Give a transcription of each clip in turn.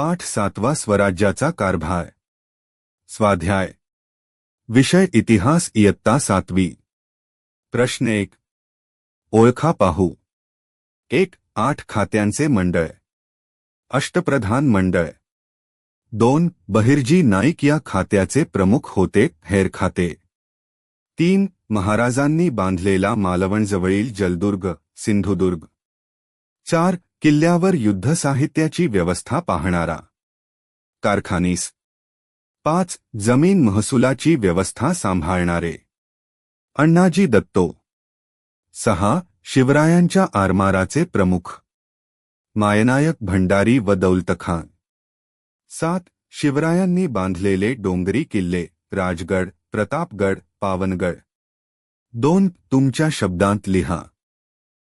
पाठ सातवा स्वराज्याचा कारभार. स्वाध्याय. विषय इतिहास इयत्ता सातवी. प्रश्न एक. ओळखा पाहू. एक, आठ खात्यांचे मंडळ. अष्टप्रधान मंडळ. दोन, बहिर्जी नाईक या खात्याचे प्रमुख होते, हेर खाते. तीन, महाराजांनी बांधलेला मालवणजवळील जलदुर्ग, सिंधुदुर्ग. चार किल्ल्यावर युद्ध साहित्याची व्यवस्था पाहणारा. कारखानीस. पाच जमीन महसुलाची व्यवस्था सांभाळणारे. अण्णाजी दत्तो. सहा शिवरायांच्या आरमाराचे प्रमुख. मायनायक भंडारी व दौलतखान. सात शिवरायांनी बांधलेले डोंगरी किल्ले राजगड प्रतापगड पावनगड. दोन तुमच्या शब्दांत लिहा.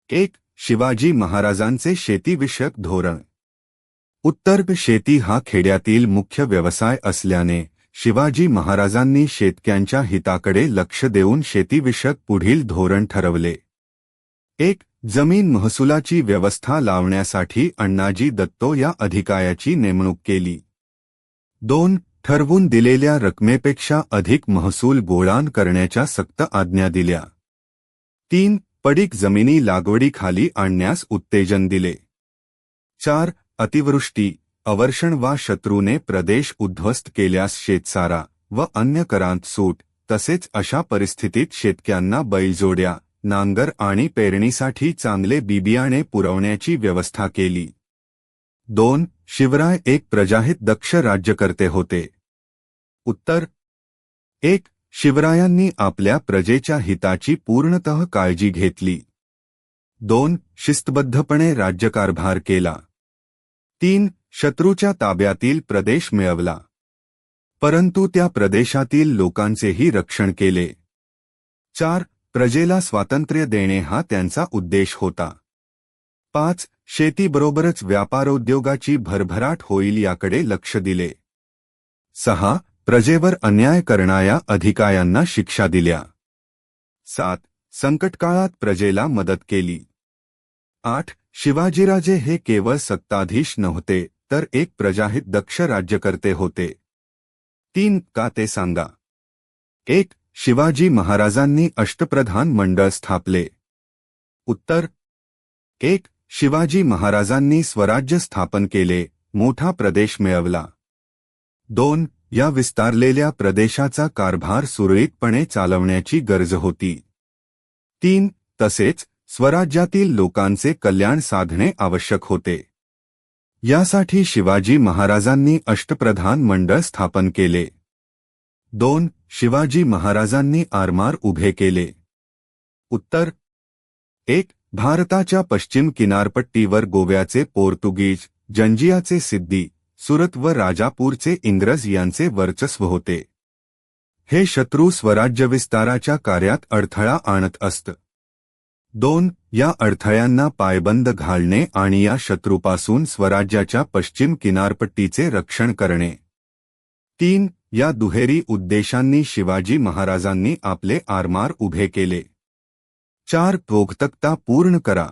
एक शिवाजी महाराजांचे शेतीविषयक धोरण. उत्तर शेती हा खेड्यातील मुख्य व्यवसाय असल्याने शिवाजी महाराजांनी शेतक्यांच्या हिताकडे लक्ष देऊन शेतीविषयक पुढील धोरण ठरवले. एक जमीन महसुलाची व्यवस्था लावण्यासाठी अण्णाजी दत्तो या अधिकायाची नेमणूक केली. दोन ठरवून दिलेल्या रकमेपेक्षा अधिक महसूल गोळान करण्याच्या सक्त आज्ञा दिल्या. तीन पडीक जमिनी लागवडीखाली आणण्यास उत्तेजन दिले. चार अतिवृष्टी अवर्षण वा शत्रूने प्रदेश उद्ध्वस्त केल्यास शेतसारा व अन्य करांत सूट तसेच अशा परिस्थितीत शेतक्यांना बैलजोड्या नांगर आणि पेरणीसाठी चांगले बिबियाणे पुरवण्याची व्यवस्था केली. दोन शिवराय एक प्रजाहित दक्ष राज्यकर्ते होते. उत्तर एक शिवरायांनी आपल्या प्रजेच्या हिताची पूर्णतः काळजी घेतली. दोन शिस्तबद्धपणे राज्यकारभार केला. तीन शत्रूच्या ताब्यातील प्रदेश मिळवला. परंतु त्या प्रदेशातील लोकांचेही रक्षण केले. चार प्रजेला स्वातंत्र्य देणे हा त्यांचा उद्देश होता. पाच शेतीबरोबरच व्यापारोद्योगाची भरभराट होईल याकडे लक्ष दिले. सहा प्रजेवर अन्याय करणाऱ्या अधिकायांना शिक्षा दिल्या. सात संकटकाळात प्रजेला मदत केली. आठ शिवाजीराजे हे केवळ सत्ताधीश नव्हते तर एक प्रजाहित दक्ष राज्यकर्ते होते. तीन का ते सांगा? एक शिवाजी महाराजांनी अष्टप्रधान मंडळ स्थापले. उत्तर एक शिवाजी महाराजांनी स्वराज्य स्थापन केले मोठा प्रदेश मिळवला. दोन या विस्तारलेल्या प्रदेशाचा कारभार सुरळीतपणे चालवण्याची गरज होती. तीन तसेच स्वराज्यातील लोकांचे कल्याण साधणे आवश्यक होते. यासाठी शिवाजी महाराजांनी अष्टप्रधान मंडळ स्थापन केले. दोन शिवाजी महाराजांनी आरमार उभे केले. उत्तर एक भारताच्या पश्चिम किनारपट्टीवर गोव्याचे पोर्तुगीज जंजियाचे सिद्धी सुरत व राजापूरचे इंग्रज यांचे वर्चस्व होते. हे शत्रू स्वराज्य विस्ताराच्या कार्यात अडथळा आणत असत. दोन या अडथळ्यांना पायबंद घालणे आणि या शत्रूपासून स्वराज्याच्या पश्चिम किनारपट्टीचे रक्षण करणे. तीन या दुहेरी उद्देशांनी शिवाजी महाराजांनी आपले आरमार उभे केले. चार प्रोक्तकता पूर्ण करा.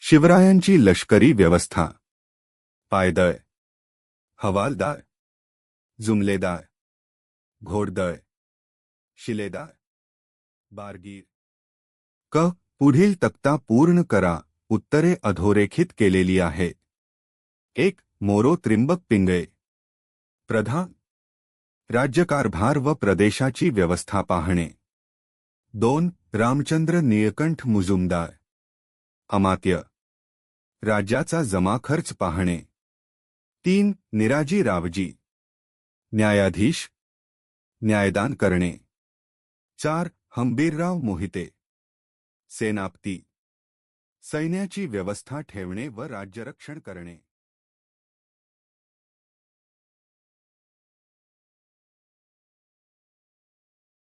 शिवरायांची लष्करी व्यवस्था. पायदळ हवालदार जुमलेदार घोडदळ शिलेदार बारगीर. क पुढील तक्ता पूर्ण करा उत्तरे अधोरेखित केलेली आहे एक मोरो त्रिंबक पिंगळे. प्रधान राज्यकारभार व प्रदेशाची व्यवस्था पाहणे. दोन रामचंद्र निळकंठ मुजुमदार. अमात्य राज्याचा जमाखर्च पाहणे. तीन निराजी रावजी न्यायाधीश. न्यायदान करणे. चार हंबीरराव मोहिते. सेनापती. सैन्याची व्यवस्था ठेवणे व राज्यरक्षण करणे.